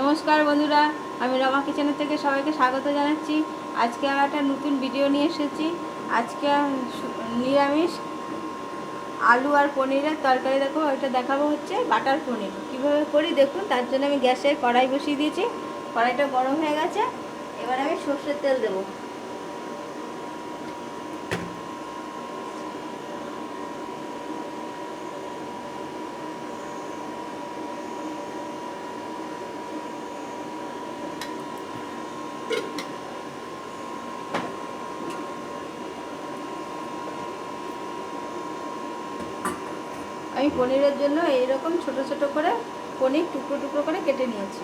নমস্কার বন্ধুরা, আমি রমা কিচেনের থেকে সবাইকে স্বাগত জানাচ্ছি। আজকে আমি একটা নতুন ভিডিও নিয়ে এসেছি। আজকে নিরামিষ আলু আর পনিরের তরকারি দেখো, ওইটা দেখাবো হচ্ছে বাটার পনির। কীভাবে করি দেখুন, তার জন্য আমি গ্যাসের কড়াই বসিয়ে দিয়েছি। কড়াইটা গরম হয়ে গেছে। এবার আমি সর্ষের তেল দেবো। আমি পনিরের জন্য এইরকম ছোট ছোট করে পনির টুকরো টুকরো করে কেটে নিয়েছি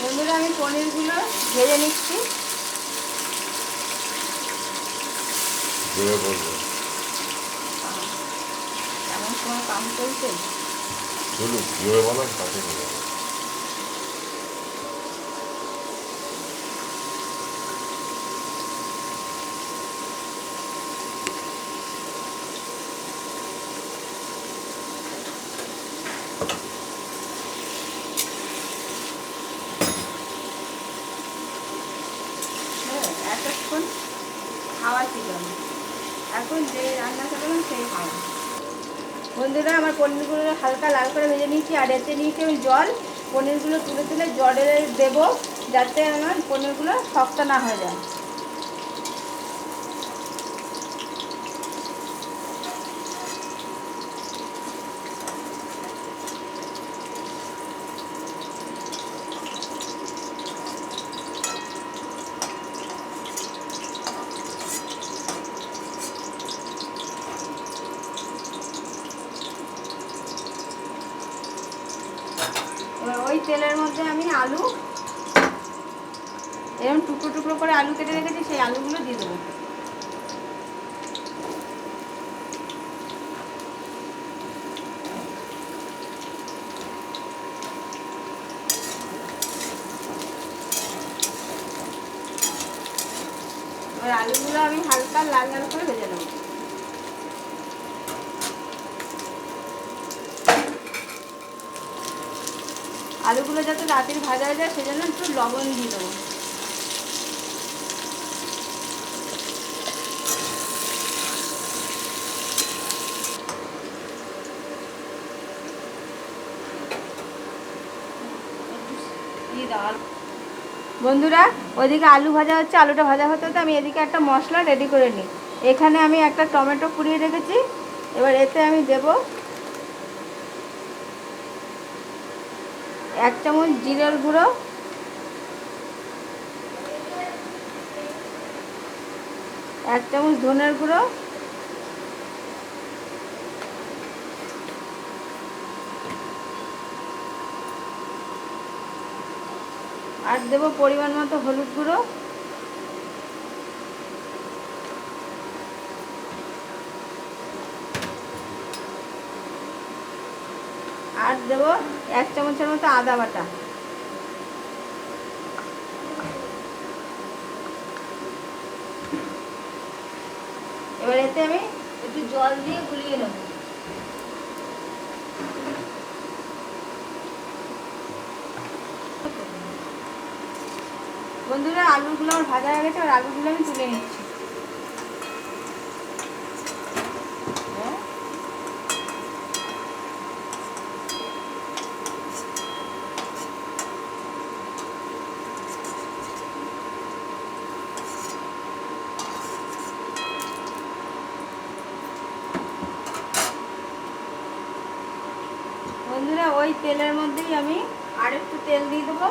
বন্ধুরা আমি পনিরগুলো ভেজে নিচ্ছি। কেমন সময় কাম চলছে? চলুক জোরে বলাম কাছে হ্যাঁ খাওয়া ছিল এখন যে রান্না করলাম সেই খাওয়া। বন্ধুরা, আমার পনিরগুলো হালকা লাল করে ভেজে নিয়েছি, আর এতে নিয়েছি আমি জল। পনিরগুলো তুলে তুলে জলে দেবো, যাতে আমার পনিরগুলো শক্ত না হয়ে যায় এবার ওই তেলের মধ্যে আমি আলু এরকম টুকরো টুকরো করে আলু কেটে রেখেছি, সেই আলুগুলো দিয়ে দেবো। আলুগুলো আমি হালকা লাল লাল করে ভেজে নেব। আলুগুলো যাতে রাতের ভাজা হয়ে যায়, সেজন্য একটু লবণ দিয়ে দেবো। বন্ধুরা, ওইদিকে আলু ভাজা হচ্ছে, আলুটা ভাজা হতে হতে আমি এদিকে একটা মশলা রেডি করে নিই। এখানে আমি একটা টমেটো কুড়িয়ে রেখেছি। এবার এতে আমি দেবো এক চামচ জিরের গুঁড়ো। এক চামচ ধনের গুঁড়ো। আর দেবো পরিমাণ মতো হলুদ গুঁড়ো। আর দেবো, এক চামচের মতো আদা বাটা। এবার এতে আমি একটু জল দিয়ে গুলিয়ে নেব। বন্ধুরা, আলুগুলো আমার ভাজা হয়ে গেছে আর আলুগুলো আমি তুলে নিচ্ছি হ্যাঁ বন্ধুরা ওই তেলের মধ্যেই আমি আর একটু তেল দিয়ে দেবো।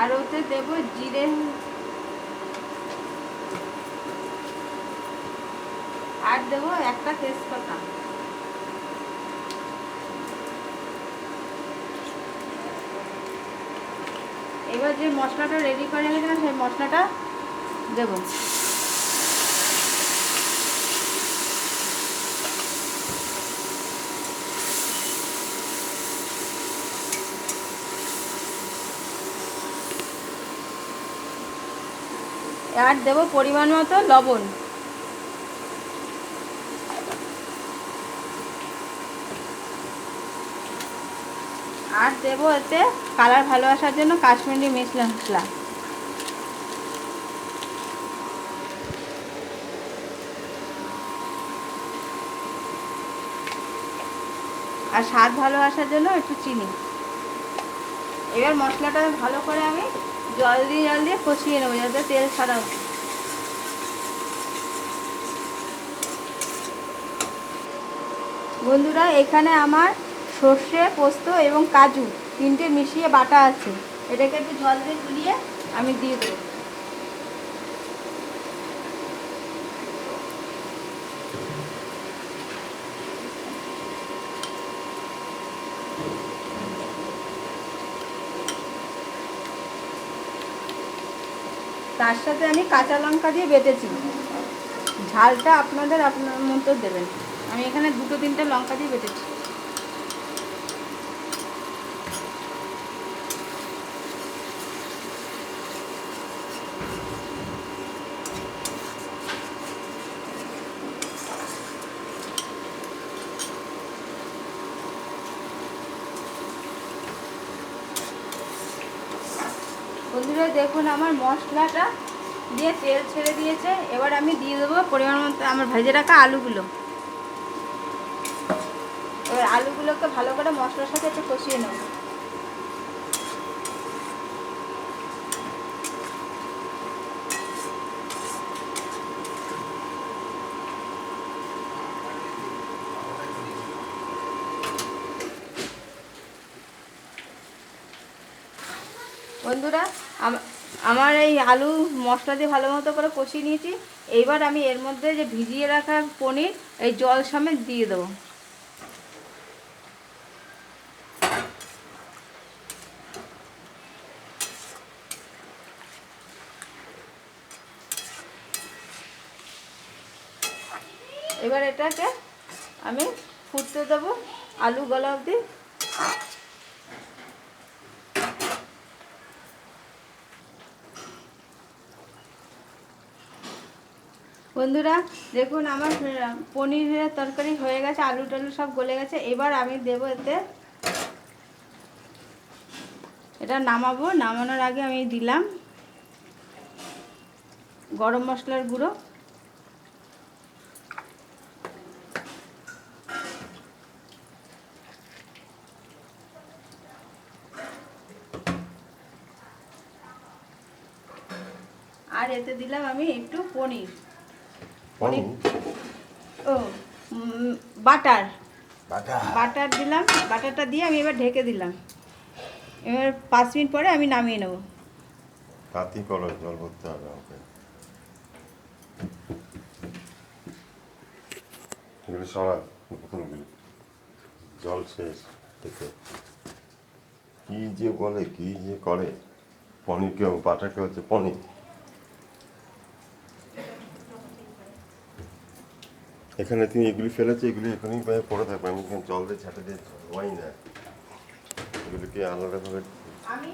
আর ওতে দেব জিরে। আর দেবো একটা তেজপাতা। এবার যে মশলাটা রেডি করে রেখেছিলাম সেই মশলাটা দেব। আর দেবো পরিমাণ মতো লবণ। আর দেবো এতে কালার ভালো আসার জন্য কাশ্মীরি মির্চ মশলা আর স্বাদ ভালো আসার জন্য একটু চিনি এবার মশলাটা ভালো করে আমি জল দিয়ে জল দিয়ে কষিয়ে নেব যাতে তেল ছাড়া। বন্ধুরা, এখানে আমার সর্ষে, পোস্ত এবং কাজু তিনটে মিশিয়ে বাটা আছে। এটাকে একটু জল দিয়ে গুলিয়ে আমি দিয়ে দেবো। তার সাথে আমি কাঁচা লঙ্কা দিয়ে বেটেছি। ঝালটা আপনাদের আপনার মতো দেবেন। আমি এখানে দুটো তিনটে লঙ্কা দিয়ে বেটেছি বন্ধুরা দেখুন, আমার মশলাটা দিয়ে তেল ছেড়ে দিয়েছে। এবার আমি দিয়ে দেবো পরিমাণ মতো আমার ভেজে রাখা আলুগুলো। এবার আলুগুলোকে ভালো করে মশলার সাথে একটু কষিয়ে নেব। বন্ধুরা আমার এই আলু মশলা দিয়ে ভালো মতো করে কষিয়ে নিয়েছি। এইবার আমি এর মধ্যে যে ভিজিয়ে রাখা পনির, এই জল সমেত দিয়ে দেবো। এবার এটাকে আমি ফুটতে দেবো আলু গলা অবধি। বন্ধুরা, দেখুন আমার পনিরের তরকারি হয়ে গেছে আলু টালু সব গলে গেছে। এবার আমি দেবো এতে, এটা নামাবো। নামানোর আগে আমি দিলাম গরম মশলার গুঁড়ো। আর এতে দিলাম আমি একটু পনির। পনির ও উম, বাটার। বাটার? দিলাম বাটারটা দিয়ে আমি এবার ঢেকে দিলাম। এবার পাঁচ মিনিট পরে আমি নামিয়ে নেব। তাঁতি করো জল ভরতে হবে আমাকে। এগুলো সরা জল শেষ দেখে। কি যে বলে কি যে করে। পনির কেউ বাটাকে হচ্ছে পনির। এখানে তিনি এগুলি ফেলেছে এগুলি এখানেই প্রায় পড়ে থাকবে। আমি এখানে জল দিয়ে ছাটে দিয়ে ধোয়াই না। এগুলিকে আলাদাভাবে আমি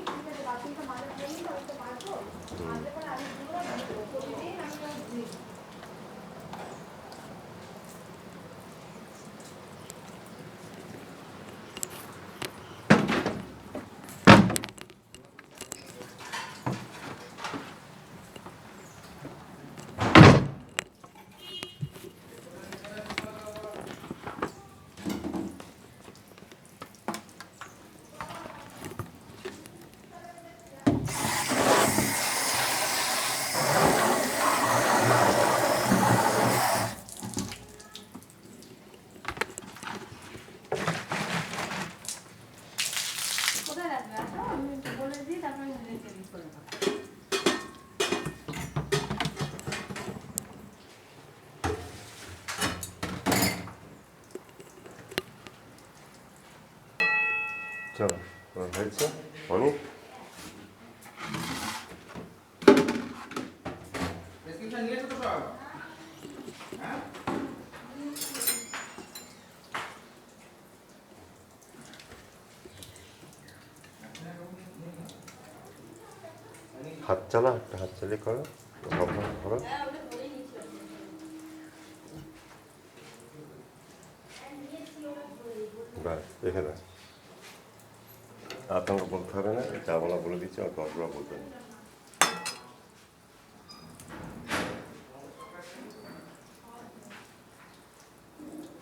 চলো হয়েছে অনেক হাত চালা একটা হাত চালিয়ে করো। করো ব্যাস রেখে আতঙ্ক বলতে হবে না যা বলা বলে দিচ্ছি আর গল্পটা বলতে হবে